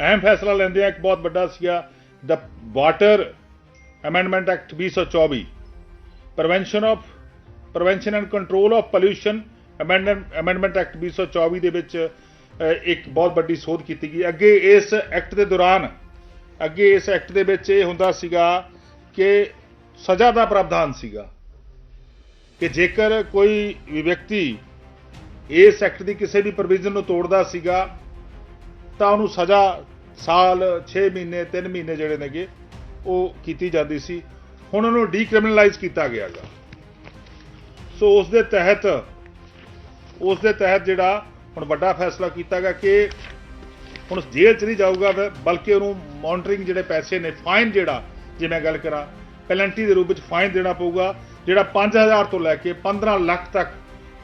ਅਹਿਮ ਫੈਸਲਾ ਲੈਂਦੇ ਆ, ਇੱਕ ਬਹੁਤ ਵੱਡਾ ਸੀਗਾ the water amendment act 2024 prevention of prevention and control of pollution amendment act 2024 ਦੇ ਵਿੱਚ ਇੱਕ ਬਹੁਤ ਵੱਡੀ ਸੋਧ ਕੀਤੀ ਗਈ। ਅੱਗੇ ਇਸ ਐਕਟ ਦੇ ਦੌਰਾਨ, ਅੱਗੇ ਇਸ ਐਕਟ ਦੇ ਵਿੱਚ ਇਹ ਹੁੰਦਾ ਸੀਗਾ ਕਿ ਸਜ਼ਾ ਦਾ ਪ੍ਰਾਵਧਾਨ ਸੀਗਾ ਕਿ ਜੇਕਰ ਕੋਈ ਵਿਅਕਤੀ ਇਸ ਐਕਟ ਦੀ ਕਿਸੇ ਵੀ ਪ੍ਰੋਵੀਜ਼ਨ ਨੂੰ ਤੋੜਦਾ ਸੀਗਾ ਤਾਂ ਉਹਨੂੰ ਸਜ਼ਾ ਸਾਲ 6 ਮਹੀਨੇ 3 ਮਹੀਨੇ ਜਿਹੜੇ ਨੇਗੇ, ਉਹ ਕੀਤੀ ਜਾਂਦੀ ਸੀ। ਹੁਣ ਉਹਨੂੰ ਡੀਕ੍ਰਿਮੀਨਲਾਈਜ਼ ਕੀਤਾ ਗਿਆ ਗਾ। ਸੋ ਉਸ ਦੇ ਤਹਿਤ, ਉਸ ਦੇ ਤਹਿਤ ਜਿਹੜਾ ਹੁਣ ਵੱਡਾ ਫੈਸਲਾ ਕੀਤਾ ਗਿਆ ਕਿ ਹੁਣ ਜੇਲ੍ਹ ਚ ਨਹੀਂ ਜਾਊਗਾ ਬਲਕਿ ਉਹਨੂੰ ਮੌਨਟਰਿੰਗ ਜਿਹੜੇ ਪੈਸੇ ਨੇ ਫਾਈਨ ਜਿਹੜਾ, ਜੇ ਮੈਂ ਗੱਲ ਕਰਾਂ ਪੈਨਲਟੀ ਦੇ ਰੂਪ ਵਿੱਚ ਫਾਈਨ ਦੇਣਾ ਪਊਗਾ, ਜਿਹੜਾ 5000 ਤੋਂ ਲੈ ਕੇ 15 ਲੱਖ ਤੱਕ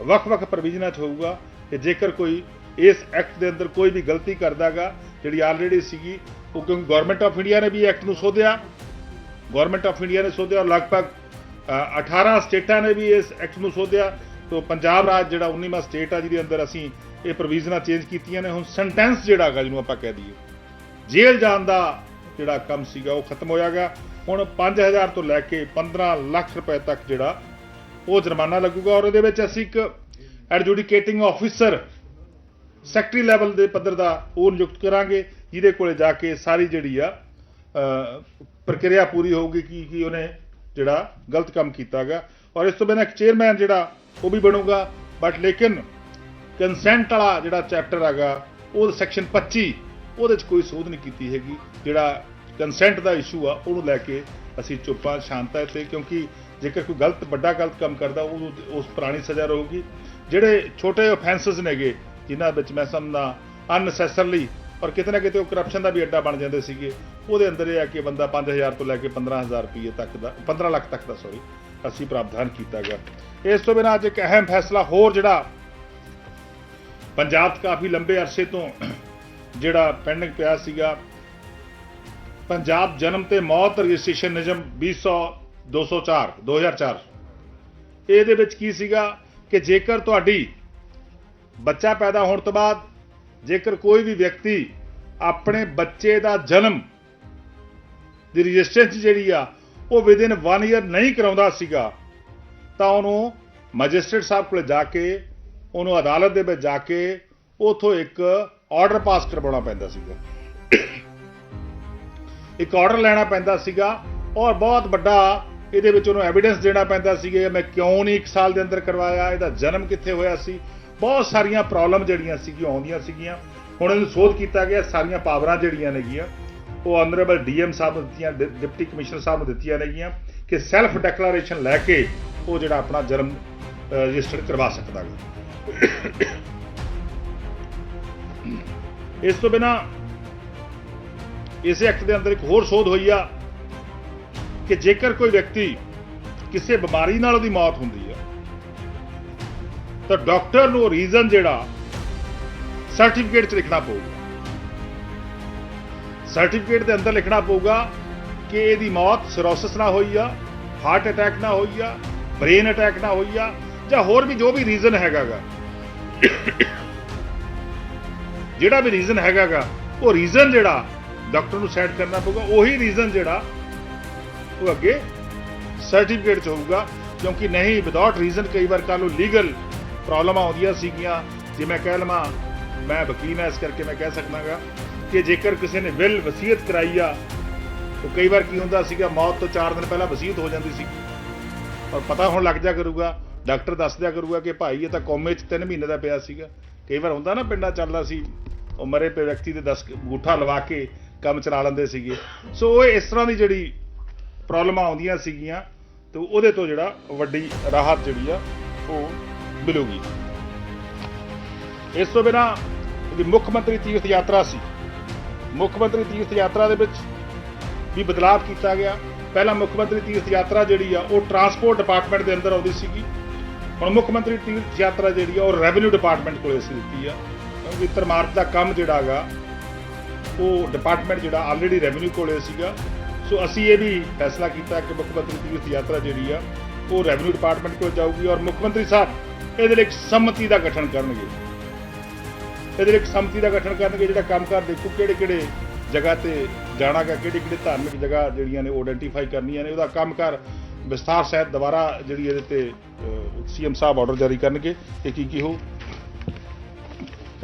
ਵੱਖ-ਵੱਖ ਪ੍ਰੋਵੀਜ਼ਨਾਂ 'ਚ ਹੋਊਗਾ ਕਿ ਜੇਕਰ ਕੋਈ ਇਸ ਐਕਟ ਦੇ ਅੰਦਰ ਕੋਈ ਵੀ ਗਲਤੀ ਕਰਦਾਗਾ ਜਿਹੜੀ ਆਲਰੇਡੀ ਸੀਗੀ ਉਹ ਕਿਉਂਕਿ ਗਵਰਨਮੈਂਟ ਆਫ ਇੰਡੀਆ ਨੇ ਵੀ ਐਕਟ ਨੂੰ ਸੋਧਿਆ। ਗਵਰਨਮੈਂਟ ਆਫ ਇੰਡੀਆ ਨੇ ਸੋਧਿਆ ਔਰ ਲਗਭਗ ਅ, 18 ਸਟੇਟਾਂ ਨੇ ਵੀ ਇਸ ਐਕਟ ਨੂੰ ਸੋਧਿਆ। ਤੋਂ ਪੰਜਾਬ ਰਾਜ ਜਿਹੜਾ 19ਵਾਂ ਸਟੇਟ ਆ ਜਿਹਦੇ ਅੰਦਰ ਅਸੀਂ ਇਹ ਪ੍ਰੋਵੀਜ਼ਨਾਂ ਚੇਂਜ ਕੀਤੀਆਂ ਨੇ ਹੁਣ ਸੈਂਟੈਂਸ ਜਿਹੜਾ ਹੈਗਾ ਜਿਹਨੂੰ ਆਪਾਂ ਕਹਿ ਦਈਏ। ਜੇਲ੍ਹ ਜਾਣ ਦਾ ਜਿਹੜਾ ਕੰਮ ਸੀਗਾ ਉਹ ਖਤਮ ਹੋਇਆਗਾ। ਹੁਣ 5000 ਤੋਂ ਲੈ ਕੇ 15 ਲੱਖ ਰੁਪਏ ਤੱਕ ਜਿਹੜਾ ਉਹ ਜੁਰਮਾਨਾ ਲੱਗੂਗਾ ਔਰ ਉਹਦੇ ਵਿੱਚ ਅਸੀਂ ਇੱਕ ਐਡਜੂਡੀਕੇਟਿੰਗ ਆਫੀਸਰ ਸੈਕਟਰੀ ਲੈਵਲ ਦੇ ਪੱਧਰ ਦਾ ਉਹ ਨਿਯੁਕਤ ਕਰਾਂਗੇ, ਜਿਹਦੇ ਕੋਲੇ ਜਾ ਕੇ ਸਾਰੀ ਜਿਹੜੀ ਆ ਪ੍ਰਕਿਰਿਆ ਪੂਰੀ ਹੋਊਗੀ, ਕਿ ਕਿ ਉਹਨੇ ਜਿਹੜਾ ਗਲਤ ਕੰਮ ਕੀਤਾਗਾ। ਔਰ ਇਸ ਤੋਂ ਬਿਨਾਂ ਇੱਕ ਚੇਅਰਮੈਨ ਜਿਹੜਾ, ਉਹ ਵੀ ਬਣੂਗਾ। ਬਟ ਲੇਕਿਨ ਕੰਸੈਂਟ ਵਾਲਾ ਜਿਹੜਾ ਚੈਪਟਰ ਹੈਗਾ, ਉਹ ਸੈਕਸ਼ਨ 25 ਉਹਦੇ 'ਚ ਕੋਈ ਸੋਧ ਨਹੀਂ ਕੀਤੀ ਹੈਗੀ। ਜਿਹੜਾ ਕੰਸੈਂਟ ਦਾ ਇਸ਼ੂ ਆ, ਉਹਨੂੰ ਲੈ ਕੇ ਅਸੀਂ ਚੁੱਪਾਂ ਸ਼ਾਂਤਾ ਤੇ ਕਿਉਂਕਿ ਜੇਕਰ ਕੋਈ ਗਲਤ, ਵੱਡਾ ਗਲਤ ਕੰਮ ਕਰਦਾ, ਉਹ ਉਸ ਪੁਰਾਣੀ ਸਜ਼ਾ ਰਹੂਗੀ। ਜਿਹੜੇ ਛੋਟੇ ਆਫੈਂਸਸ ਨੇਗੇ ਜਿਨ੍ਹਾਂ ਵਿੱਚ ਮੈਂ ਸਮਝਦਾ ਅਨਨੈਸੈਸਰਲੀ ਔਰ ਕਿਤੇ ਨਾ ਕਿਤੇ ਉਹ ਕਰਪਸ਼ਨ ਦਾ ਵੀ ਅੱਡਾ ਬਣ ਜਾਂਦੇ ਸੀਗੇ। ਉਹਦੇ ਅੰਦਰ ਇਹ ਆ ਕਿ ਬੰਦਾ 5000 ਤੋਂ ਲੈ ਕੇ 15000 ਰੁਪਏ ਤੱਕ ਦਾ 15 ਲੱਖ ਤੱਕ ਦਾ ਸੌਰੀ ਅਸੀਂ ਪ੍ਰਾਵਧਾਨ ਕੀਤਾ ਗਿਆ। ਇਸ ਤੋਂ ਬਿਨਾਂ ਅੱਜ ਇੱਕ ਅਹਿਮ ਫੈਸਲਾ ਹੋਰ ਜਿਹੜਾ ਪੰਜਾਬ 'ਚ ਕਾਫੀ ਲੰਬੇ ਅਰਸੇ ਤੋਂ ਜਿਹੜਾ ਪੈਂਡਿੰਗ ਪਿਆ ਸੀਗਾ। ਪੰਜਾਬ ਜਨਮ ਤੇ ਮੌਤ ਰਜਿਸਟ੍ਰੇਸ਼ਨ ਨਿਯਮ 200 204 2004 ਇਹਦੇ ਵਿੱਚ ਕੀ ਸੀਗਾ ਕਿ ਜੇਕਰ ਤੁਹਾਡੀ ਬੱਚਾ ਪੈਦਾ ਹੋਣ ਤੋਂ ਬਾਅਦ ਜੇਕਰ ਕੋਈ ਵੀ ਵਿਅਕਤੀ ਆਪਣੇ ਬੱਚੇ ਦਾ ਜਨਮ ਦੀ ਰਜਿਸਟ੍ਰੇਸ਼ਨ ਜਿਹੜੀ ਆ, ਉਹ ਵਿਦਿਨ 1 ਇਅਰ ਨਹੀਂ ਕਰਾਉਂਦਾ ਸੀਗਾ, ਤਾਂ ਉਹਨੂੰ ਮੈਜਿਸਟ੍ਰੇਟ ਸਾਹਿਬ ਕੋਲ ਜਾ ਕੇ, ਉਹਨੂੰ ਅਦਾਲਤ ਦੇ ਵਿੱਚ ਜਾ ਕੇ ਉਥੋਂ ਇੱਕ ਆਰਡਰ ਪਾਸ ਕਰਵਾਉਣਾ ਪੈਂਦਾ ਸੀਗਾ। ਇੱਕ ਆਰਡਰ ਲੈਣਾ ਪੈਂਦਾ ਸੀਗਾ ਔਰ ਬਹੁਤ ਵੱਡਾ ਇਹਦੇ ਵਿੱਚ ਉਹਨੂੰ ਐਵੀਡੈਂਸ ਦੇਣਾ ਪੈਂਦਾ ਸੀਗਾ ਮੈਂ ਕਿਉਂ ਨਹੀਂ 1 ਸਾਲ ਦੇ ਅੰਦਰ ਕਰਵਾਇਆ, ਇਹਦਾ ਜਨਮ ਕਿੱਥੇ ਹੋਇਆ ਸੀ ਬਹੁਤ ਸਾਰੀਆਂ ਪ੍ਰੋਬਲਮ ਜਿਹੜੀਆਂ ਸੀਗੀਆਂ, ਆਉਂਦੀਆਂ ਸੀਗੀਆਂ। ਹੁਣ ਇਹਨੂੰ ਸੋਧ ਕੀਤਾ ਗਿਆ, ਸਾਰੀਆਂ ਪਾਵਰਾਂ ਜਿਹੜੀਆਂ ਨੇਗੀਆਂ, ਉਹ ਆਨਰੇਬਲ ਡੀਐਮ ਸਾਹਿਬ ਨੂੰ ਦਿੱਤੀਆਂ, ਡਿ- ਡਿਪਟੀ ਕਮਿਸ਼ਨਰ ਸਾਹਿਬ ਨੂੰ ਦਿੱਤੀਆਂ ਨੇਗੀਆਂ ਕਿ ਸੈਲਫ ਡੈਕਲੇਰੇਸ਼ਨ ਲੈ ਕੇ ਉਹ ਜਿਹੜਾ ਆਪਣਾ ਜਨਮ ਰਜਿਸਟਰ ਕਰਵਾ ਸਕਦਾ ਹੈ ਇਸ ਤੋਂ ਬਿਨਾ ਇਸੇ ਐਕਟ ਦੇ ਅੰਦਰ ਇੱਕ ਹੋਰ ਸੋਧ ਹੋਈ ਆ ਕਿ ਜੇਕਰ ਕੋਈ ਵਿਅਕਤੀ ਕਿਸੇ ਬਿਮਾਰੀ ਨਾਲ ਉਹਦੀ ਮੌਤ ਹੁੰਦੀ ਹੈ ਤਾਂ ਡਾਕਟਰ ਨੂੰ ਰੀਜ਼ਨ ਜਿਹੜਾ ਸਰਟੀਫਿਕੇਟ 'ਚ ਲਿਖਣਾ ਪਊਗਾ। ਸਰਟੀਫਿਕੇਟ ਦੇ ਅੰਦਰ ਲਿਖਣਾ ਪਊਗਾ ਕਿ ਇਹਦੀ ਮੌਤ ਸਿਰੋਸਿਸ ਨਾਲ ਹੋਈ ਆ ਹਾਰਟ ਅਟੈਕ ਨਾਲ ਹੋਈ ਆ ਬ੍ਰੇਨ ਅਟੈਕ ਨਾਲ ਹੋਈ ਆ, ਜਾਂ ਹੋਰ ਵੀ ਜੋ ਵੀ ਰੀਜ਼ਨ ਹੈਗਾਗਾ। ਜਿਹੜਾ ਵੀ ਰੀਜ਼ਨ ਹੈਗਾਗਾ, ਉਹ ਰੀਜ਼ਨ ਜਿਹੜਾ ਡਾਕਟਰ ਨੂੰ ਸੈਟ ਕਰਨਾ ਪਊਗਾ, ਉਹੀ ਰੀਜ਼ਨ ਜਿਹੜਾ ਉਹ ਅੱਗੇ ਸਰਟੀਫਿਕੇਟ ਚ ਹੋਊਗਾ, ਕਿਉਂਕਿ ਨਹੀਂ ਵਿਦਆਊਟ ਰੀਜ਼ਨ ਕਈ ਵਾਰ ਕੱਲ ਨੂੰ ਲੀਗਲ ਪ੍ਰੋਬਲਮਾਂ ਆਉਂਦੀਆਂ ਸੀਗੀਆਂ। ਜੇ ਮੈਂ ਕਹਿ ਲਵਾਂ, ਮੈਂ ਵਕੀਲ ਹਾਂ, ਇਸ ਕਰਕੇ ਮੈਂ ਕਹਿ ਸਕਦਾਗਾ ਕਿ ਜੇਕਰ ਕਿਸੇ ਨੇ ਵਿਲ ਵਸੀਅਤ ਕਰਾਈ ਆ, ਉਹ ਕਈ ਵਾਰ ਕੀ ਹੁੰਦਾ ਸੀਗਾ, ਮੌਤ ਤੋਂ 4 ਦਿਨ ਪਹਿਲਾਂ ਵਸੀਅਤ ਹੋ ਜਾਂਦੀ ਸੀ। ਔਰ ਪਤਾ ਹੁਣ ਲੱਗ ਜਾ ਕਰੂਗਾ, ਡਾਕਟਰ ਦੱਸ ਦਿਆ ਕਰੂਗਾ ਕਿ ਭਾਈ ਇਹ ਤਾਂ ਕੋਮੇ 'ਚ 3 ਮਹੀਨੇ ਦਾ ਪਿਆ ਸੀਗਾ। ਕਈ ਵਾਰ ਹੁੰਦਾ ਨਾ ਪਿੰਡਾਂ ਚੱਲਦਾ ਸੀ, ਉਹ ਮਰੇ ਪਏ ਵਿਅਕਤੀ ਦੇ 10 ਗੂਠਾ ਲਵਾ ਕੇ ਕੰਮ ਚਲਾ ਲੈਂਦੇ ਸੀਗੇ। ਸੋ ਉਹ ਇਸ ਤਰ੍ਹਾਂ ਦੀ ਜਿਹੜੀ ਪ੍ਰੋਬਲਮਾਂ ਆਉਂਦੀਆਂ ਸੀਗੀਆਂ, ਤੇ ਉਹਦੇ ਤੋਂ ਜਿਹੜਾ ਵੱਡੀ ਰਾਹਤ ਜਿਹੜੀ ਆ, ਉਹ ਮਿਲੂਗੀ। ਇਸ ਤੋਂ ਬਿਨਾ ਜਿਹੜੀ ਮੁੱਖ ਮੰਤਰੀ ਤੀਰਥ ਯਾਤਰਾ ਸੀ। ਮੁੱਖ ਮੰਤਰੀ ਤੀਰਥ ਯਾਤਰਾ ਦੇ ਵਿੱਚ ਵੀ ਬਦਲਾਅ ਕੀਤਾ ਗਿਆ। ਪਹਿਲਾਂ ਮੁੱਖ ਮੰਤਰੀ ਤੀਰਥ ਯਾਤਰਾ ਜਿਹੜੀ ਆ, ਉਹ ਟਰਾਂਸਪੋਰਟ ਡਿਪਾਰਟਮੈਂਟ ਦੇ ਅੰਦਰ ਆਉਂਦੀ ਸੀਗੀ। ਹੁਣ ਮੁੱਖ ਮੰਤਰੀ ਤੀਰਥ ਯਾਤਰਾ ਜਿਹੜੀ ਆ, ਉਹ ਰੈਵਨਿਊ ਡਿਪਾਰਟਮੈਂਟ ਕੋਲੇ ਅਸੀਂ ਦਿੱਤੀ ਆ। ਕਿਉਂਕਿ ਤਰਮਾਰਤ ਦਾ ਕੰਮ ਜਿਹੜਾ ਹੈਗਾ, ਉਹ ਡਿਪਾਰਟਮੈਂਟ ਜਿਹੜਾ ਆਲਰੇਡੀ ਰੈਵਨਿਊ ਕੋਲੇ ਸੀਗਾ। ਸੋ ਅਸੀਂ ਇਹ ਵੀ ਫੈਸਲਾ ਕੀਤਾ ਕਿ ਮੁੱਖ ਮੰਤਰੀ ਤੀਰਥ ਯਾਤਰਾ ਜਿਹੜੀ ਆ, ਉਹ ਰੈਵਨਿਊ ਡਿਪਾਰਟਮੈਂਟ ਕੋਲ ਜਾਊਗੀ ਔਰ ਮੁੱਖ ਮੰਤਰੀ ਸਾਹਿਬ ਇਹਦੇ ਲਈ ਇੱਕ ਸੰਮਤੀ ਦਾ ਗਠਨ ਕਰਨਗੇ। ਇਹਦੇ ਲਈ ਇੱਕ ਸਮਤੀ ਦਾ ਗਠਨ ਕਰਨਗੇ ਜਿਹੜਾ ਕੰਮ ਕੰਮਕਾਰ ਦੇਖੂ ਕਿਹੜੇ ਕਿਹੜੇ ਜਗ੍ਹਾ ਤੇ ਜਾਣਾ ਜਾਣਾਗਾ ਕਿਹੜੀ ਕਿਹੜੀ ਧਾਰਮਿਕ ਜਗ੍ਹਾ ਜਿਹੜੀਆਂ ਨੇ ਉਹ ਆਇਡੈਂਟੀਫਾਈ ਕਰਨੀਆਂ ਨੇ। ਉਹਦਾ ਕੰਮ ਕੰਮਕਾਰ ਵਿਸਥਾਰ ਸਹਿਤ ਦੁਬਾਰਾ ਜਿਹੜੀ ਇਹਦੇ ਤੇ ਸੀਐਮ ਸਾਹਿਬ ਆਰਡਰ ਜਾਰੀ ਕਰਨਗੇ। ਇਹ ਕੀ ਕੀ ਹੋ?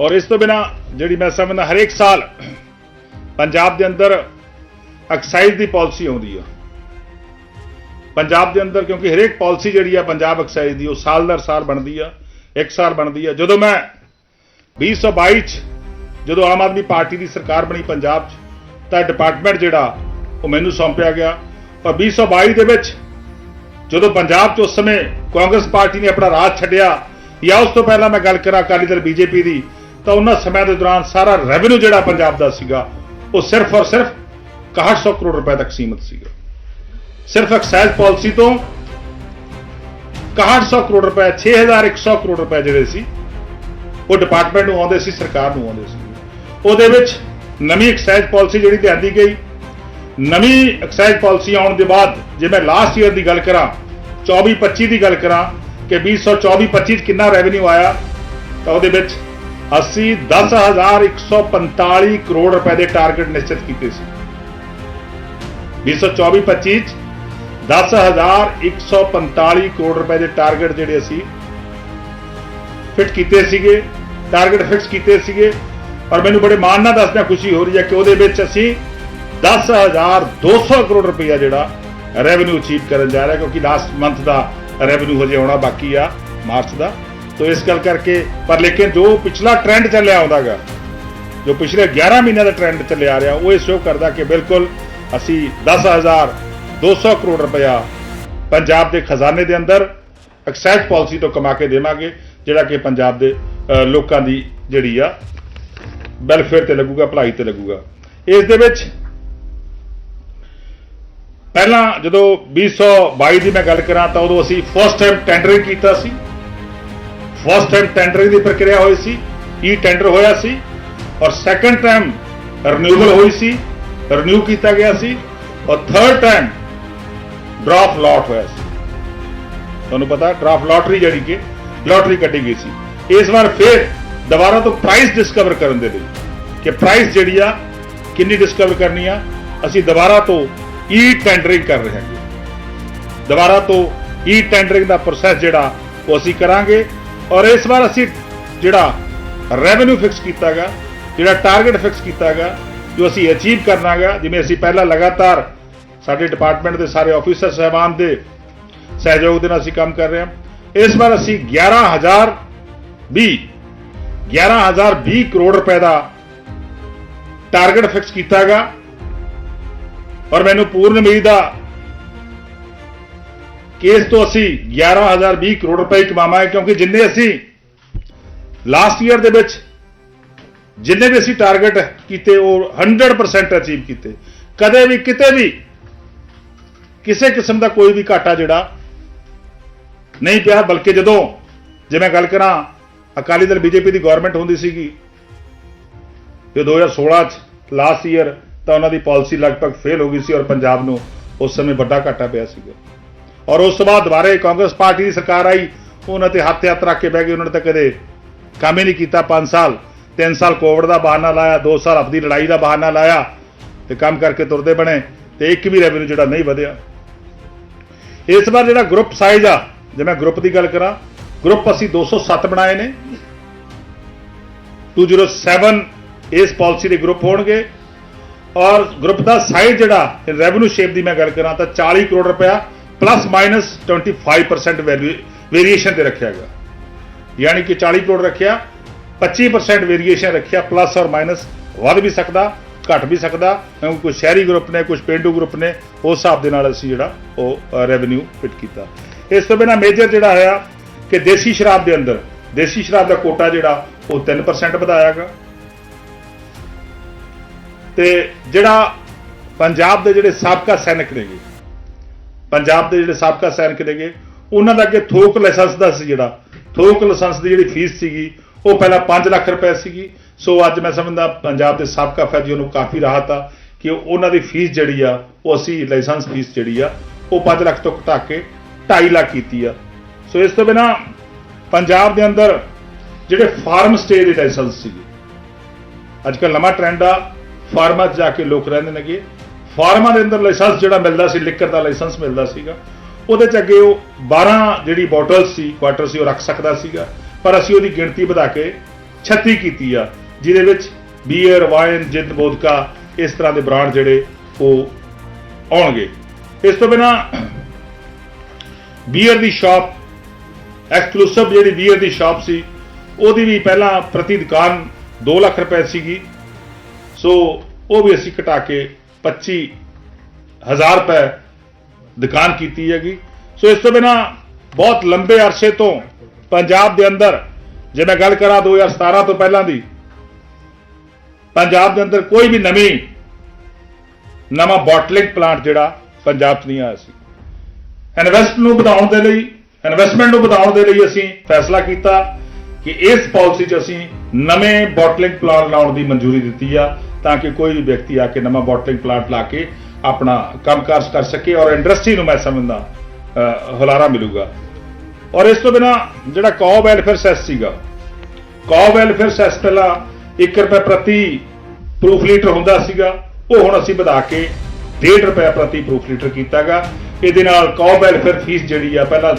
ਔਰ ਇਸ ਤੋਂ ਬਿਨਾ ਜਿਹੜੀ ਮੈਂ ਸਮਝਦਾ ਹਰੇਕ ਸਾਲ ਪੰਜਾਬ ਦੇ ਅੰਦਰ ਐਕਸਾਈਜ਼ ਦੀ ਪਾਲਿਸੀ ਆਉਂਦੀ ਆ। ਪੰਜਾਬ ਦੇ ਅੰਦਰ, ਕਿਉਂਕਿ ਹਰੇਕ ਪਾਲਿਸੀ ਜਿਹੜੀ ਆ, ਪੰਜਾਬ ਐਕਸਾਈਜ਼ ਦੀ, ਉਹ ਸਾਲ ਦਰ ਸਾਲ ਬਣਦੀ ਆ, ਇੱਕ ਸਾਲ ਬਣਦੀ ਆ। ਜਦੋਂ ਮੈਂ 2022 ਚ ਜਦੋਂ ਆਮ ਆਦਮੀ ਪਾਰਟੀ ਦੀ ਸਰਕਾਰ ਬਣੀ ਪੰਜਾਬ 'ਚ, ਤਾਂ ਡਿਪਾਰਟਮੈਂਟ ਜਿਹੜਾ, ਉਹ ਮੈਨੂੰ ਸੌਂਪਿਆ ਗਿਆ। ਪਰ 2022 ਦੇ ਵਿੱਚ ਜਦੋਂ ਪੰਜਾਬ 'ਚ ਉਸ ਸਮੇਂ ਕਾਂਗਰਸ ਪਾਰਟੀ ਨੇ ਆਪਣਾ ਰਾਜ ਛੱਡਿਆ, ਜਾਂ ਉਸ ਤੋਂ ਪਹਿਲਾਂ ਮੈਂ ਗੱਲ ਕਰਾਂ ਅਕਾਲੀ ਦਲ ਬੀਜੇਪੀ ਦੀ, ਤਾਂ ਉਹਨਾਂ ਸਮਿਆਂ ਦੇ ਦੌਰਾਨ ਸਾਰਾ ਰੈਵਨਿਊ ਜਿਹੜਾ ਪੰਜਾਬ ਦਾ ਸੀਗਾ, ਉਹ ਸਿਰਫ ਔਰ ਸਿਰਫ 6100 ਕਰੋੜ ਰੁਪਏ ਤੱਕ ਸੀਮਿਤ ਸੀਗਾ। ਸਿਰਫ ਐਕਸਾਈਜ਼ ਪਾਲਿਸੀ ਤੋਂ 6100 ਕਰੋੜ ਰੁਪਏ 6100 ਕਰੋੜ ਰੁਪਏ ਜਿਹੜੇ ਸੀ ਉਹ ਡਿਪਾਰਟਮੈਂਟ ਨੂੰ ਆਉਂਦੇ ਸੀ ਸਰਕਾਰ ਨੂੰ ਆਉਂਦੇ ਸੀ ਉਹਦੇ ਵਿੱਚ ਨਵੀਂ ਐਕਸਾਈਜ਼ ਪਾਲਿਸੀ ਜਿਹੜੀ ਲਿਆਂਦੀ ਗਈ ਨਵੀਂ ਐਕਸਾਈਜ਼ ਪਾਲਿਸੀ ਆਉਣ ਦੇ ਬਾਅਦ ਜੇ ਮੈਂ ਲਾਸਟ ਈਅਰ ਦੀ ਗੱਲ ਕਰਾਂ 24 25 ਦੀ ਗੱਲ ਕਰਾਂ ਕਿ 2024 25 ਚ ਕਿੰਨਾ ਰੈਵਨਿਊ ਆਇਆ ਤਾਂ ਉਹਦੇ ਵਿੱਚ ਅਸੀਂ 10145 ਕਰੋੜ ਰੁਪਏ ਦੇ ਟਾਰਗੇਟ ਨਿਸ਼ਚਿਤ ਕੀਤੇ ਸੀ 2024 25 ਚ 10145 ਕਰੋੜ ਰੁਪਏ ਦੇ ਟਾਰਗੇਟ ਜਿਹੜੇ ਅਸੀਂ ਫਿਟ ਕੀਤੇ ਸੀਗੇ, ਟਾਰਗੇਟ ਫਿਕਸ ਕੀਤੇ ਸੀਗੇ। ਪਰ ਮੈਨੂੰ ਬੜੇ ਮਾਣ ਨਾਲ ਦੱਸਦਿਆਂ ਖੁਸ਼ੀ ਹੋ ਰਹੀ ਹੈ ਕਿ ਉਹਦੇ ਵਿੱਚ ਅਸੀਂ 10200 ਕਰੋੜ ਰੁਪਇਆ ਜਿਹੜਾ ਰੈਵਨਿਊ ਅਚੀਵ ਕਰਨ ਜਾ ਰਿਹਾ ਕਿਉਂਕਿ ਲਾਸਟ ਮੰਥ ਦਾ ਰੈਵਨਿਊ ਹਜੇ ਆਉਣਾ ਬਾਕੀ ਆ, ਮਾਰਚ ਦਾ। ਤੋਂ ਇਸ ਗੱਲ ਕਰਕੇ, ਪਰ ਲੇਕਿਨ ਜੋ ਪਿਛਲਾ ਟ੍ਰੈਂਡ ਚੱਲਿਆ ਆਉਂਦਾਗਾ, ਜੋ ਪਿਛਲੇ 11 ਮਹੀਨਿਆਂ ਦਾ ਟ੍ਰੈਂਡ ਚੱਲਿਆ ਆ ਰਿਹਾ, ਉਹ ਇਹ ਸ਼ੋਅ ਕਰਦਾ ਕਿ ਬਿਲਕੁਲ ਅਸੀਂ 10200 ਕਰੋੜ ਰੁਪਇਆ ਪੰਜਾਬ ਦੇ ਖਜ਼ਾਨੇ ਦੇ ਅੰਦਰ ਐਕਸਾਈਜ਼ ਪਾਲਿਸੀ ਤੋਂ ਕਮਾ ਕੇ ਦੇਵਾਂਗੇ, ਜਿਹੜਾ ਕਿ ਪੰਜਾਬ ਦੇ ਲੋਕਾਂ ਦੀ ਜਿਹੜੀ ਆ ਵੈਲਫੇਅਰ ਤੇ ਲੱਗੂਗਾ, ਭਲਾਈ ਤੇ ਲੱਗੂਗਾ। ਇਸ ਦੇ ਵਿੱਚ ਪਹਿਲਾਂ ਜਦੋਂ 2022 ਦੀ ਮੈਂ ਗੱਲ ਕਰਾਂ ਤਾਂ ਉਦੋਂ ਅਸੀਂ ਫਸਟ ਟਾਈਮ ਟੈਂਡਰਿੰਗ ਕੀਤਾ ਸੀ। ਫਸਟ ਟਾਈਮ ਟੈਂਡਰਿੰਗ ਦੀ ਪ੍ਰਕਿਰਿਆ ਹੋਈ ਸੀ ਈ ਟੈਂਡਰ ਹੋਇਆ ਸੀ ਔਰ ਸੈਕੰਡ ਟਾਈਮ ਰਿਨਿਊਵਲ ਹੋਈ ਸੀ ਰਿਨਿਊ ਕੀਤਾ ਗਿਆ ਸੀ ਔਰ ਥਰਡ ਟਾਈਮ ਡਰਾਫਟ ਲਾਟ ਹੋਇਆ ਸੀ। ਤੁਹਾਨੂੰ ਪਤਾ ਡਰਾਫਟ ਲਾਟਰੀ ਜਿਹੜੀ ਕਿ ਲਾਟਰੀ ਕੱਢੀ ਗਈ ਸੀ। ਇਸ ਵਾਰ ਫਿਰ ਦੁਬਾਰਾ ਤੋਂ ਪ੍ਰਾਈਸ ਡਿਸਕਵਰ ਕਰਨ ਦੇ ਲਈ ਕਿ ਪ੍ਰਾਈਸ ਜਿਹੜੀ ਆ, ਕਿੰਨੀ ਡਿਸਕਵਰ ਕਰਨੀ ਆ, ਅਸੀਂ ਦੁਬਾਰਾ ਤੋਂ ਈ ਟੈਂਡਰਿੰਗ ਕਰ ਰਹੇ ਹਾਂ ਦੁਬਾਰਾ ਤੋਂ ਈ ਟੈਂਡਰਿੰਗ ਦਾ ਪ੍ਰੋਸੈਸ ਜਿਹੜਾ, ਉਹ ਅਸੀਂ ਕਰਾਂਗੇ। ਔਰ ਇਸ ਵਾਰ ਅਸੀਂ ਜਿਹੜਾ ਰੈਵਨਿਊ ਫਿਕਸ ਕੀਤਾਗਾ ਜਿਹੜਾ ਟਾਰਗੇਟ ਫਿਕਸ ਕੀਤਾਗਾ ਜੋ ਅਸੀਂ ਅਚੀਵ ਕਰਨਾਗਾ ਜਿਵੇਂ ਅਸੀਂ ਪਹਿਲਾਂ ਲਗਾਤਾਰ ਸਾਡੇ ਡਿਪਾਰਟਮੈਂਟ ਦੇ ਸਾਰੇ ਆਫੀਸਰ ਸਹਿਬਾਨ ਦੇ ਸਹਿਯੋਗ ਦੇ ਨਾਲ ਅਸੀਂ ਕੰਮ ਕਰ ਰਹੇ ਹਾਂ। ਇਸ ਵਾਰ ਅਸੀਂ 11000 20 11020 ਕਰੋੜ ਰੁਪਏ ਦਾ ਟਾਰਗੇਟ ਫਿਕਸ ਕੀਤਾ ਕੀਤਾਗਾ ਔਰ ਮੈਨੂੰ ਪੂਰਨ ਉਮੀਦ ਆ ਕੇਸ ਤੋਂ ਅਸੀਂ 11020 ਕਰੋੜ ਰੁਪਏ ਕਮਾਵਾਂਗੇ, ਕਿਉਂਕਿ ਜਿੰਨੇ ਅਸੀਂ ਲਾਸਟ ਈਅਰ ਦੇ ਵਿੱਚ ਜਿੰਨੇ ਵੀ ਅਸੀਂ ਟਾਰਗੇਟ ਕੀਤੇ, ਉਹ 100% ਅਚੀਵ ਕੀਤੇ। ਕਦੇ ਵੀ ਕਿਤੇ ਵੀ ਕਿਸੇ ਕਿਸਮ ਦਾ ਕੋਈ ਵੀ ਘਾਟਾ ਜਿਹੜਾ ਨਹੀਂ ਪਿਆ, ਬਲਕਿ ਜਦੋਂ, ਜੇ ਮੈਂ ਗੱਲ ਕਰਾਂ, ਅਕਾਲੀ ਦਲ ਬੀਜੇਪੀ ਦੀ ਗਵਰਨਮੈਂਟ ਹੁੰਦੀ ਸੀਗੀ, ਤੇ 2016 ਚ ਲਾਸਟ ਈਅਰ ਤਾਂ ਉਹਨਾਂ ਦੀ ਪਾਲਿਸੀ ਲਗਭਗ ਫੇਲ ਹੋ ਗਈ ਸੀ ਔਰ ਪੰਜਾਬ ਨੂੰ ਉਸ ਸਮੇਂ ਵੱਡਾ ਘਾਟਾ ਪਿਆ ਸੀਗਾ। ਔਰ ਉਸ ਤੋਂ ਬਾਅਦ ਦੁਬਾਰੇ ਕਾਂਗਰਸ ਪਾਰਟੀ ਦੀ ਸਰਕਾਰ ਆਈ, ਉਹਨਾਂ ਤੇ ਹੱਥ ਹੱਥ ਰੱਖ ਕੇ ਬਹਿ ਗਏ, ਉਹਨਾਂ ਨੇ ਤਾਂ ਕਦੇ ਕੰਮ ਹੀ ਨਹੀਂ ਕੀਤਾ 5 ਸਾਲ 3 ਸਾਲ ਕੋਵਿਡ ਦਾ ਬਹਾਨਾ ਲਾਇਆ 2 ਸਾਲ ਆਪਣੀ ਲੜਾਈ ਦਾ ਬਹਾਨਾ ਲਾਇਆ ਤੇ ਕੰਮ ਕਰਕੇ ਤੁਰਦੇ ਬਣੇ। ਤੇ ਇੱਕ ਵੀ ਰੈਵਨਿਊ ਜਿਹੜਾ ਨਹੀਂ ਵਧਿਆ। ਇਸ ਵਾਰ ਜਿਹੜਾ ਗਰੁੱਪ ਸਾਈਜ਼ ਆ, ਜੇ ਮੈਂ ਗਰੁੱਪ ਦੀ ਗੱਲ ਕਰਾਂ ਗਰੁੱਪ ਅਸੀਂ 207 ਬਣਾਏ ਨੇ। 207 ਇਸ ਪਾਲਿਸੀ ਦੇ ਗਰੁੱਪ ਹੋਣਗੇ। ਔਰ ਗਰੁੱਪ ਦਾ ਸਾਈਜ਼ ਜਿਹੜਾ ਰੈਵਨਿਊ ਸ਼ੇਪ ਦੀ ਮੈਂ ਗੱਲ ਕਰਾਂ ਤਾਂ 40 ਕਰੋੜ ਰੁਪਇਆ ਪਲੱਸ ਮਾਈਨਸ 25% ਵੇਰੀਏਸ਼ਨ ਤੇ ਰੱਖਿਆ ਗਿਆ। ਯਾਨੀ ਕਿ 40 ਕਰੋੜ ਰੱਖਿਆ 25% ਵੇਰੀਏਸ਼ਨ ਰੱਖਿਆ ਪਲੱਸ ਔਰ ਮਾਈਨਸ ਵੱਧ ਵੀ ਸਕਦਾ। ਘਟ ਵੀ ਸਕਦਾ, ਕਿਉਂਕਿ ਕੁਝ ਸ਼ਹਿਰੀ ਗਰੁੱਪ ਨੇ ਕੁਝ ਪਿੰਡੂ ਗਰੁੱਪ ਨੇ, ਉਸ ਹਿਸਾਬ ਦੇ ਨਾਲ ਅਸੀਂ ਜਿਹੜਾ ਉਹ ਰੈਵਨਿਊ ਫਿਟ ਕੀਤਾ। ਇਸ ਤੋਂ ਬਿਨਾ ਮੇਜਰ ਜਿਹੜਾ ਹੋਇਆ ਕਿ ਦੇਸੀ ਸ਼ਰਾਬ ਦੇ ਅੰਦਰ, ਦੇਸੀ ਸ਼ਰਾਬ ਦਾ ਕੋਟਾ ਜਿਹੜਾ, ਉਹ 3% ਵਧਾਇਆ ਗਿਆ। ਤੇ ਜਿਹੜਾ ਪੰਜਾਬ ਦੇ ਜਿਹੜੇ ਸਾਬਕਾ ਸੈਨਿਕ ਨੇਗੇ, ਪੰਜਾਬ ਦੇ ਜਿਹੜੇ ਸਾਬਕਾ ਸੈਨਿਕ ਨੇਗੇ, ਉਹਨਾਂ ਦਾ ਅੱਗੇ ਥੋਕ ਲਾਇਸੈਂਸ ਦਾ ਸੀ ਜਿਹੜਾ, ਥੋਕ ਲਾਇਸੈਂਸ ਦੀ ਜਿਹੜੀ ਫੀਸ ਸੀਗੀ, ਉਹ ਪਹਿਲਾਂ 5 ਲੱਖ ਰੁਪਏ ਸੀਗੀ। ਸੋ ਅੱਜ ਮੈਂ ਸਮਝਦਾ ਪੰਜਾਬ ਦੇ ਸਾਬਕਾ ਫੈਜੀ ਨੂੰ ਕਾਫੀ ਰਾਹਤ ਆ ਕਿ ਉਹਨਾਂ ਦੀ ਫੀਸ ਜਿਹੜੀ ਆ, ਉਹ ਅਸੀਂ ਲਾਇਸੈਂਸ ਫੀਸ ਜਿਹੜੀ ਆ, ਉਹ 5 ਲੱਖ ਤੋਂ ਘਟਾ ਕੇ 2.5 ਲੱਖ ਕੀਤੀ ਆ। ਸੋ ਇਸ ਤੋਂ ਬਿਨਾ ਪੰਜਾਬ ਦੇ ਅੰਦਰ ਜਿਹੜੇ ਫਾਰਮ ਸਟੇ ਦੇ ਲਾਇਸੈਂਸ ਸੀਗੇ ਅੱਜ ਕੱਲ੍ਹ ਨਵਾਂ ਟ੍ਰੈਂਡ ਆ, ਫਾਰਮਾਂ 'ਚ ਜਾ ਕੇ ਲੋਕ ਰਹਿੰਦੇ ਨੇਗੇ। ਫਾਰਮਾਂ ਦੇ ਅੰਦਰ ਲਾਇਸੈਂਸ ਜਿਹੜਾ ਮਿਲਦਾ ਸੀ, ਲਿਕਰ ਦਾ ਲਾਇਸੈਂਸ ਮਿਲਦਾ ਸੀਗਾ। ਉਹਦੇ 'ਚ ਅੱਗੇ ਉਹ 12 ਜਿਹੜੀ ਬੋਟਲ ਸੀ, ਕੁਆਟਰ ਸੀ, ਉਹ ਰੱਖ ਸਕਦਾ ਸੀਗਾ। ਪਰ ਅਸੀਂ ਉਹਦੀ ਗਿਣਤੀ ਵਧਾ ਕੇ 36 ਕੀਤੀ ਆ। ਜਿਹਦੇ ਵਿੱਚ ਬੀਅਰ ਵਾਈਨ ਜਿੰਦ ਬੋਦਕਾ ਇਸ ਤਰ੍ਹਾਂ ਦੇ ਬ੍ਰਾਂਡ ਜਿਹੜੇ ਉਹ ਆਉਣਗੇ। ਇਸ ਤੋਂ ਬਿਨਾ ਬੀਅਰ ਦੀ ਸ਼ਾਪ ਐਕਸਕਲੂਸਿਵ ਜਿਹੜੀ ਬੀਅਰ ਦੀ ਸ਼ਾਪ ਸੀ, ਉਹਦੀ ਵੀ ਪਹਿਲਾਂ ਪ੍ਰਤੀ ਦੁਕਾਨ 2 ਲੱਖ ਰੁਪਏ ਸੀਗੀ। ਸੋ ਉਹ ਵੀ ਅਸੀਂ ਘਟਾ ਕੇ 25 ਹਜ਼ਾਰ ਰੁਪਏ ਦੁਕਾਨ ਕੀਤੀ ਹੈਗੀ। ਸੋ ਇਸ ਤੋਂ ਬਿਨਾ ਬਹੁਤ ਲੰਬੇ ਅਰਸੇ ਤੋਂ ਪੰਜਾਬ ਦੇ ਅੰਦਰ, ਜੇ ਮੈਂ ਗੱਲ ਕਰਾਂ 2017 ਤੋਂ ਪਹਿਲਾਂ ਦੀ ਪੰਜਾਬ ਦੇ ਅੰਦਰ ਕੋਈ ਵੀ ਨਵੀਂ, ਨਵਾਂ ਬੋਟਲਿੰਗ ਪਲਾਂਟ ਜਿਹੜਾ ਪੰਜਾਬ 'ਚ ਨਹੀਂ ਆਇਆ ਸੀ। ਇਨਵੈਸਟ ਨੂੰ ਵਧਾਉਣ ਦੇ ਲਈ ਇਨਵੈਸਟਮੈਂਟ ਨੂੰ ਵਧਾਉਣ ਦੇ ਲਈ ਅਸੀਂ ਫੈਸਲਾ ਕੀਤਾ ਕਿ ਇਸ ਪਾਲਿਸੀ 'ਚ ਅਸੀਂ ਨਵੇਂ ਬੋਟਲਿੰਗ ਪਲਾਂਟ ਲਾਉਣ ਦੀ ਮਨਜ਼ੂਰੀ ਦਿੱਤੀ ਆ ਤਾਂ ਕਿ ਕੋਈ ਵੀ ਵਿਅਕਤੀ ਆ ਕੇ ਨਵਾਂ ਬੋਟਲਿੰਗ ਪਲਾਂਟ ਲਾ ਕੇ ਆਪਣਾ ਕੰਮਕਾਜ ਕਰ ਸਕੇ ਔਰ ਇੰਡਸਟਰੀ ਨੂੰ ਮੈਂ ਸਮਝਦਾ ਹੁਲਾਰਾ ਮਿਲੂਗਾ। ਔਰ ਇਸ ਤੋਂ ਬਿਨਾ ਜਿਹੜਾ ਕੌ ਵੈਲਫੇਅਰ ਸੈਸ ਸੀਗਾ ਕੌ ਵੈਲਫੇਅਰ ਸੈਸ ਪਹਿਲਾਂ 1 ਰੁਪਏ ਪ੍ਰਤੀ ਪ੍ਰੂਫ ਲੀਟਰ ਹੁੰਦਾ ਸੀਗਾ, ਉਹ ਹੁਣ ਅਸੀਂ ਵਧਾ ਕੇ 1.5 ਰੁਪਏ ਪ੍ਰਤੀ ਪ੍ਰੂਫ ਲੀਟਰ ਕੀਤਾਗਾ। ਇਹਦੇ ਨਾਲ ਕੌ ਵੈਲਫੇਅਰ ਫੀਸ ਜਿਹੜੀ ਆ, ਪਹਿਲਾਂ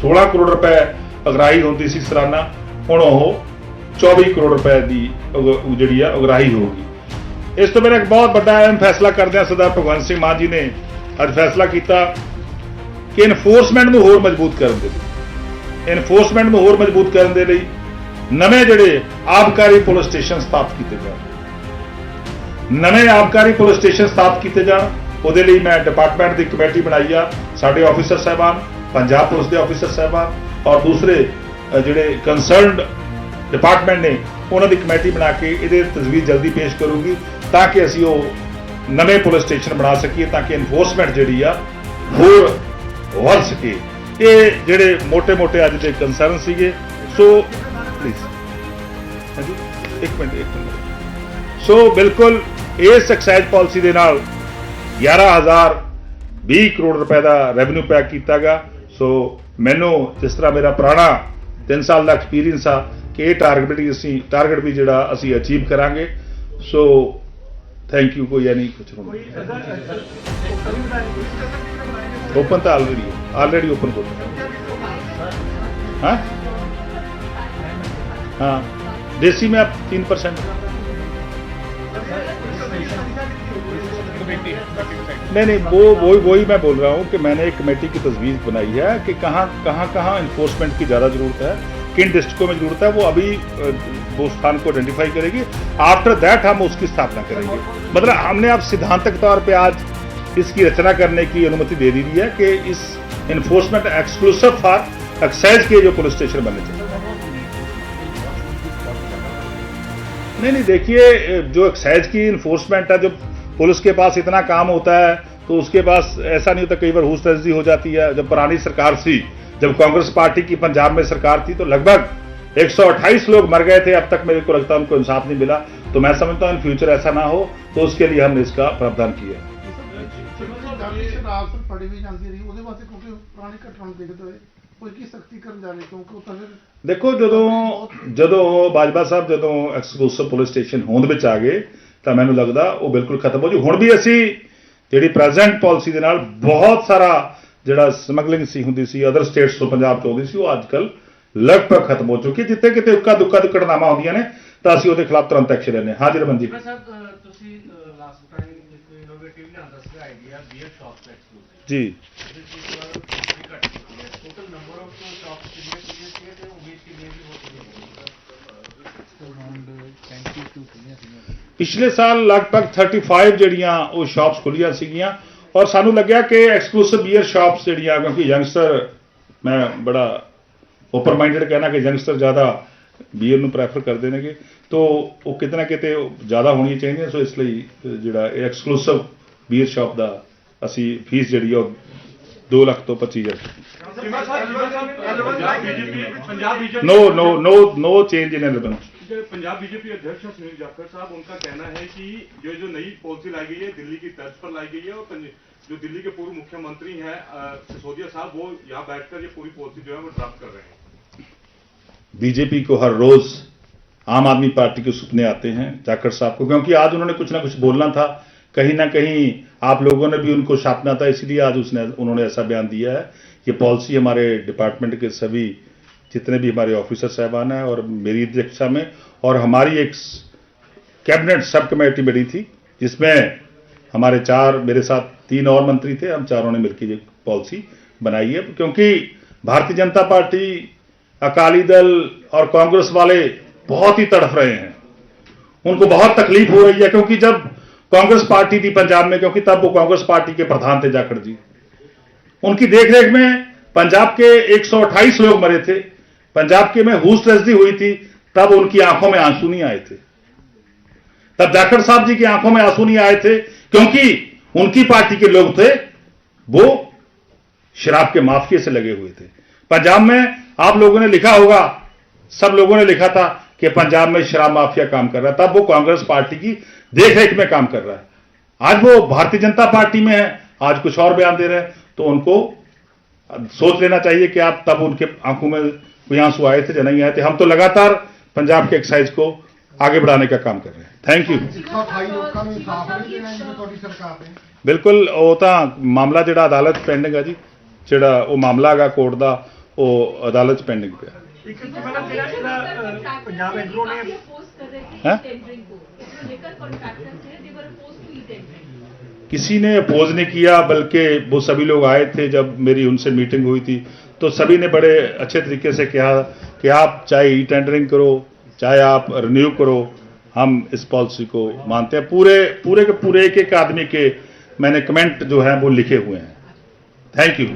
16 ਕਰੋੜ ਰੁਪਏ ਅਗਰਾਈ ਹੁੰਦੀ ਸੀ ਸਾਲਾਨਾ, ਹੁਣ ਉਹ 24 ਕਰੋੜ ਰੁਪਏ ਦੀ ਉਗ- ਜਿਹੜੀ ਆ ਉਗਰਾਹੀ ਹੋਊਗੀ ਇਸ ਤੋਂ ਬਿਨਾਂ ਇੱਕ ਬਹੁਤ ਵੱਡਾ ਅਹਿਮ ਫੈਸਲਾ ਕਰਦਿਆਂ ਸਰਦਾਰ ਭਗਵੰਤ ਸਿੰਘ ਮਾਨ ਜੀ ਨੇ ਅੱਜ ਫੈਸਲਾ ਕੀਤਾ ਕਿ ਇਨਫੋਰਸਮੈਂਟ ਨੂੰ ਹੋਰ ਮਜ਼ਬੂਤ ਕਰਨ ਦੇ ਲਈ। ਇਨਫੋਰਸਮੈਂਟ ਨੂੰ ਹੋਰ ਮਜ਼ਬੂਤ ਕਰਨ ਦੇ ਲਈ ਨਵੇਂ ਜਿਹੜੇ ਆਬਕਾਰੀ ਪੁਲਿਸ ਸਟੇਸ਼ਨ ਸਥਾਪਿਤ ਕੀਤੇ ਜਾਣ ਨਵੇਂ ਆਬਕਾਰੀ ਪੁਲਿਸ ਸਟੇਸ਼ਨ ਸਥਾਪਿਤ ਕੀਤੇ ਜਾਣ। ਉਹਦੇ ਲਈ ਮੈਂ ਡਿਪਾਰਟਮੈਂਟ ਦੀ ਕਮੇਟੀ ਬਣਾਈ ਆ। ਸਾਡੇ ਆਫੀਸਰ ਸਾਹਿਬਾਨ, ਪੰਜਾਬ ਪੁਲਿਸ ਦੇ ਆਫੀਸਰ ਸਾਹਿਬਾਨ ਔਰ ਦੂਸਰੇ ਜਿਹੜੇ ਕੰਸਰਨਡ ਡਿਪਾਰਟਮੈਂਟ ਨੇ, ਉਹਨਾਂ ਦੀ ਕਮੇਟੀ ਬਣਾ ਕੇ ਇਹਦੇ ਤਜਵੀਜ਼ ਜਲਦੀ ਪੇਸ਼ ਕਰੂਗੀ ਤਾਂ ਕਿ ਅਸੀਂ ਉਹ ਨਵੇਂ ਪੁਲਿਸ ਸਟੇਸ਼ਨ ਬਣਾ ਸਕੀਏ, ਤਾਂ ਕਿ ਇਨਫੋਰਸਮੈਂਟ ਜਿਹੜੀ ਆ, ਹੋਰ ਵੱਧ ਸਕੇ। ਇਹ ਜਿਹੜੇ ਮੋٹے-ਮੋٹے ਅੱਜ ਦੇ ਕੰਸਰਨ ਸੀਗੇ। ਸੋ ਪਲੀਜ਼ ਹਾਂਜੀ? ਇੱਕ ਮਿੰਟ ਇੱਕ ਮਿੰਟ। ਸੋ ਬਿਲਕੁਲ ਇਸ ਐਕਸਾਈਜ਼ ਪਾਲਿਸੀ ਦੇ ਨਾਲ 11000 20 ਕਰੋੜ ਰੁਪਏ ਦਾ ਰੈਵਨਿਊ ਪੈਕ ਕੀਤਾਗਾ ਸੋ ਮੈਨੂੰ ਜਿਸ ਤਰ੍ਹਾਂ ਮੇਰਾ ਪੁਰਾਣਾ 3 ਸਾਲ ਦਾ ਐਕਸਪੀਰੀਅੰਸ ਆ ਕਿ ਇਹ ਟਾਰਗੇਟ ਵੀ ਅਸੀਂ ਟਾਰਗੇਟ ਵੀ ਜਿਹੜਾ ਅਸੀਂ ਅਚੀਵ ਕਰਾਂਗੇ ਸੋ ਥੈਂਕ ਯੂ ਕੋਈ ਨਹੀਂ ਕੁਝ ਓਪਨ ਤਾਂ ਆਲਰੇਡੀ ਆਲਰੇਡੀ ਓਪਨ ਹੋ ਹਾਂ हाँ देसी में आप तीन परसेंट नहीं नहीं, वो वही वही मैं बोल रहा हूँ कि मैंने एक कमेटी की तजवीज़ बनाई है कि कहाँ कहाँ कहाँ इन्फोर्समेंट की ज़्यादा ज़रूरत है, किन डिस्ट्रिक्टों में ज़रूरत है, वो अभी वो स्थान को आइडेंटिफाई करेगी। आफ्टर दैट हम उसकी स्थापना करेंगे। मतलब हमने अब सिद्धांतक तौर पे आज इसकी रचना करने की अनुमति दे दी है कि इस इन्फोर्समेंट एक्सक्लूसिव फॉर एक्साइज के जो पुलिस स्टेशन बनने चाहिए नहीं नहीं, देखिए, जो एक्साइज की इन्फोर्समेंट है जब पुलिस के पास इतना काम होता है तो उसके पास ऐसा नहीं होता कई बार हुस तजदी हो जाती है जब पुरानी सरकार थी जब कांग्रेस पार्टी की पंजाब में सरकार थी तो लगभग 128 लोग मर गए थे अब तक मेरे को लगता है उनको इंसाफ नहीं मिला तो मैं समझता हूँ इन फ्यूचर ऐसा ना हो तो उसके लिए हमने इसका प्रावधान किया ਗੱਲ ਸ਼ਰਾਬ ਸਰ ਫੜੀ ਵੀ ਜਾਂਦੀ ਰਹੀ ਉਹਦੇ ਵਾਸਤੇ ਕਿਉਂਕਿ ਪੁਰਾਣੀ ਘਟਨਾ ਨੂੰ ਦੇਖਦੇ ਹੋਏ ਕੋਈ ਕੀ ਸਖਤੀ ਕਰਨ ਜਾ ਰਹੇ ਕਿਉਂਕਿ ਉਹ ਤਾਂ ਫਿਰ ਦੇਖੋ ਜਦੋਂ ਜਦੋਂ ਬਾਜਵਾ ਸਾਹਿਬ ਜਦੋਂ ਐਕਸਕਲੂਸਿਵ ਪੁਲਿਸ ਸਟੇਸ਼ਨ ਹੋਂਦ ਵਿੱਚ ਆ ਗਏ ਤਾਂ ਮੈਨੂੰ ਲੱਗਦਾ ਉਹ ਬਿਲਕੁਲ ਖਤਮ ਹੋ ਜੂ। ਹੁਣ ਵੀ ਅਸੀਂ ਜਿਹੜੀ ਪ੍ਰੈਜ਼ੈਂਟ ਪਾਲਿਸੀ ਦੇ ਨਾਲ ਬਹੁਤ ਸਾਰਾ ਜਿਹੜਾ ਸਮਗਲਿੰਗ ਸੀ ਹੁੰਦੀ ਸੀ ਅਦਰ ਸਟੇਟਸ ਤੋਂ ਪੰਜਾਬ ਤੋਂ ਆਉਂਦੀ ਸੀ ਉਹ ਅੱਜ ਕੱਲ ਲਗਭਗ ਖਤਮ ਹੋ ਚੁੱਕੀ। ਜਿੱਥੇ ਕਿਤੇ ਉੱਕਾ ਦੁੱਕਾ ਦੀ ਘਟਨਾਵਾਂ ਹੁੰਦੀਆਂ ਨੇ ਤਾਂ ਅਸੀਂ ਉਹਦੇ ਖਿਲਾਫ ਤੁਰੰਤ ਐਕਸ਼ਨ ਲੈਂਦੇ ਹਾਂ। ਹਾਂਜੀ ਰਮਨਜੀਤ ਤੁਸੀਂ ਲਾਸਟ ਟਾਈਮ ਇੱਕ ਇਨੋਵੇਟਿਵ ਲਿਆਂਦਾ ਸੀ ਆਈਡੀਆ ਬੀਅਰ ਸ਼ਾਪਸ ਐਕਸਕਲੂਸਿਵ ਜੀ ਜਿਸ ਵਿੱਚ ਕਾਫੀ ਘੱਟ ਚੁੱਕੀ ਹੈ ਟੋਟਲ ਨੰਬਰ ਆਫ ਸ਼ਾਪਸ ਕਿੰਨੇ ਸੀਗੇ ਸੀ ਤੇ ਉਮੀਦ ਕਿੰਨੀ ਦੀ ਹੋ ਚੁੱਕੀ ਪਿਛਲੇ ਸਾਲ ਲਗਭਗ 35 ਜਿਹੜੀਆਂ ਉਹ ਸ਼ਾਪਸ ਖੁੱਲੀਆਂ ਸੀਗੀਆਂ ਔਰ ਸਾਨੂੰ ਲੱਗਿਆ ਕਿ ਐਕਸਕਲੂਸਿਵ ਬੀਅਰ ਸ਼ਾਪਸ ਜਿਹੜੀਆਂ ਕਿਉਂਕਿ ਯੰਗਸਟਰ ਮੈਂ ਬੜਾ ਓਪਨ ਮਾਈਂਡਡ ਕਹਿਣਾ ਕਿ ਯੰਗਸਟਰ ਜ਼ਿਆਦਾ ਬੀਅਰ ਨੂੰ ਪ੍ਰੈਫਰ ਕਰਦੇ ਨੇਗੇ। ਤੋਂ ਉਹ ਕਿਤੇ ਨਾ ਕਿਤੇ ਜ਼ਿਆਦਾ ਹੋਣੀ ਚਾਹੀਦੀ ਸੋ ਇਸ ਲਈ ਜਿਹੜਾ ਇਹ ਐਕਸਕਲੂਸਿਵ ਬੀਅਰ ਸ਼ਾਪ ਦਾ ਅਸੀਂ ਫੀਸ ਜਿਹੜੀ ਉਹ 2 ਲੱਖ ਤੋਂ 25000 no no no no change in element Punjab BJP अध्यक्ष सुनील जाखड़ साहब, उनका कहना है कि ये जो नई पॉलिसी लाई गई है, दिल्ली की तर्ज पर लाई गई है, और जो दिल्ली के पूर्व मुख्यमंत्री हैं सिसोदिया साहब, वो यहाँ बैठकर ये पूरी पॉलिसी जो है वो ड्राफ्ट कर रहे हैं। बीजेपी को हर रोज आम आदमी पार्टी के सपने आते हैं जाखड़ साहब को, क्योंकि आज उन्होंने कुछ ना कुछ बोलना था। कहीं ना कहीं आप लोगों ने भी उनको छापना था, इसलिए आज उसने, उन्होंने ऐसा बयान दिया है। ये पॉलिसी हमारे डिपार्टमेंट के सभी जितने भी हमारे ऑफिसर साहबान हैं और मेरी अध्यक्षता में, और हमारी एक कैबिनेट सब कमेटी बनी थी, जिसमें हमारे चार, मेरे साथ तीन और मंत्री थे, हम चारों ने मिलकर ये पॉलिसी बनाई है, क्योंकि भारतीय जनता पार्टी, अकाली दल और कांग्रेस वाले बहुत ही तड़फ रहे हैं। उनको बहुत तकलीफ़ हो रही है, क्योंकि जब कांग्रेस पार्टी थी पंजाब में, क्योंकि तब वो कांग्रेस पार्टी के प्रधान थे जाखड़ जी। उनकी देखरेख में पंजाब के 128 लोग मरे थे पंजाब के में हुस ट्रेजडी हुई थी, तब उनकी आँखों में आँसू नहीं आए थे। तब जाखड़ साहब जी की आँखों में आँसू नहीं आए थे, क्योंकि उनकी पार्टी के लोग थे, वो शराब के माफिया से लगे हुए थे। पंजाब में आप लोगों ने लिखा होगा, सब लोगों ने लिखा था कि पंजाब में शराब माफिया काम कर रहा है। तब वो कांग्रेस पार्टी की देखरेख में काम कर रहा है। आज वो भारतीय जनता पार्टी में है, आज कुछ और बयान दे रहे हैं तो उनको सोच लेना चाहिए कि आप तब उनके आँखों में कोई आंसू आए थे या नहीं आए थे हम तो लगातार पंजाब के एक्साइज को आगे बढ़ाने का काम कर रहे हैं थैंक यू 128 ਲੋਕਾਂ ਨੂੰ ਇਨਸਾਫ ਨਹੀਂ ਦੇਣਾ ਜਿਵੇਂ ਤੁਹਾਡੀ ਸਰਕਾਰ ਨੇ ਬਿਲਕੁਲ ਉਹ ਤਾਂ ਮਾਮਲਾ ਜਿਹੜਾ ਅਦਾਲਤ ਪੈਂਡਿੰਗ ਹੈ ਜੀ ਜਿਹੜਾ ਉਹ ਮਾਮਲਾ ਹੈਗਾ ਕੋਰਟ ਦਾ ਉਹ ਅਦਾਲਤ 'ਚ ਪੈਂਡਿੰਗ ਪਿਆ ਇੱਕ ਮੈਡਮ ਜਿਹੜਾ ਜਿਹੜਾ ਪੰਜਾਬ ਐਗਰੋ ਨੇ हैं? किसी ने अपोज नहीं किया बल्कि वो सभी लोग आए थे जब मेरी उनसे मीटिंग हुई थी तो सभी ने बड़े अच्छे तरीके से कहा कि आप चाहे ई टेंडरिंग करो, चाहे आप रिन्यू करो, हम इस पॉलिसी को मानते हैं। पूरे पूरे के पूरे एक एक आदमी के मैंने कमेंट जो है वो लिखे हुए हैं। Thank you